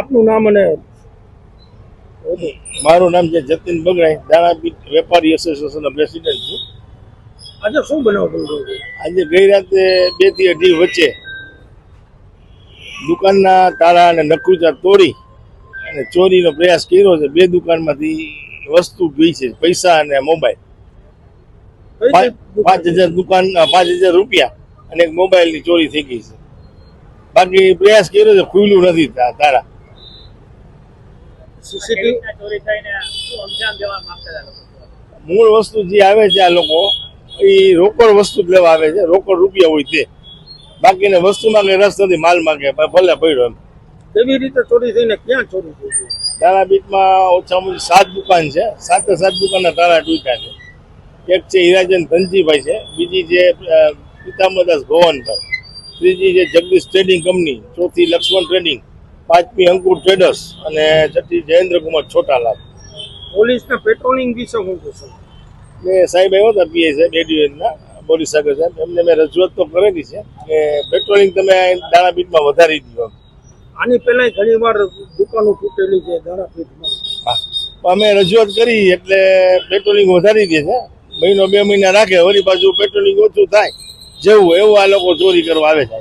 આપનું નામ અને મારું નામ છે જતીન બગડાઈ દાણાપીઠ વેપારી એસોસિએશનના પ્રેસિડેન્ટ છું. આજે શું બનાવ આજે ગઈ રાતે બેથી અઢી વચ્ચે દુકાનના તાળા અને નકુચા તોડી અને ચોરીનો પ્રયાસ કર્યો છે. બે દુકાનમાંથી વસ્તુ ગઈ છે પૈસા અને મોબાઈલ. પાંચ હજાર દુકાન પાંચ હજાર રૂપિયા અને એક મોબાઈલની ચોરી થઈ ગઈ છે. બાકી પ્રયાસ કર્યો છે ખુલ્લું નથી તા- તાળા સીસીટીવી મૂળ વસ્તુ જે આવે છે આ લોકો એ રોકડ વસ્તુ જ લેવા આવે છે. રોકડ રૂપિયા હોય તે. બાકીને વસ્તુમાં કઈ રસ નથી માલમાં કે ભલે પડ્યો એમ. કેવી રીતે ચોરી થઈને ક્યાં ચોરી થઈ ગઈ? તારાપીઠમાં ઓછામાં ઓછી સાત દુકાન છે. સાતે સાત દુકાનના તારા તૂટ્યા છે. એક છે હિરાજન ધનજીભાઈ છે. બીજી છે પિતાંબરદાસ ભવનભાઈ ત્રીજી છે જગદીશ ટ્રેડિંગ કંપની ચોથી લક્ષ્મણ ટ્રેડિંગ. પાંચમી અંકુર ટ્રેડર્સ અને છઠ્ઠી જયેન્દ્રકુમાર છોટાલાલ. પોલીસના પેટ્રોલિંગ વિશે હું કહેશો મેં સાહેબ આવ્યો હતા પીએ સાહેબ એડીએનના પોલીસ સાગર સાહેબ. એમને મેં રજૂઆત તો કરેલી છે કે પેટ્રોલિંગ તમે દાણાપીઠમાં વધારી દીધો આની પહેલા ઘણી વાર દુકાનો તૂટેલી છે દાણાપીઠમાં હા. અમે રજૂઆત કરી એટલે પેટ્રોલિંગ વધારી દે છે. મહિનો બે મહિના રાખે વળી પાછું પેટ્રોલિંગ ઓછું થાય. જેવું એવું આ લોકો ચોરી કરવા આવે છે.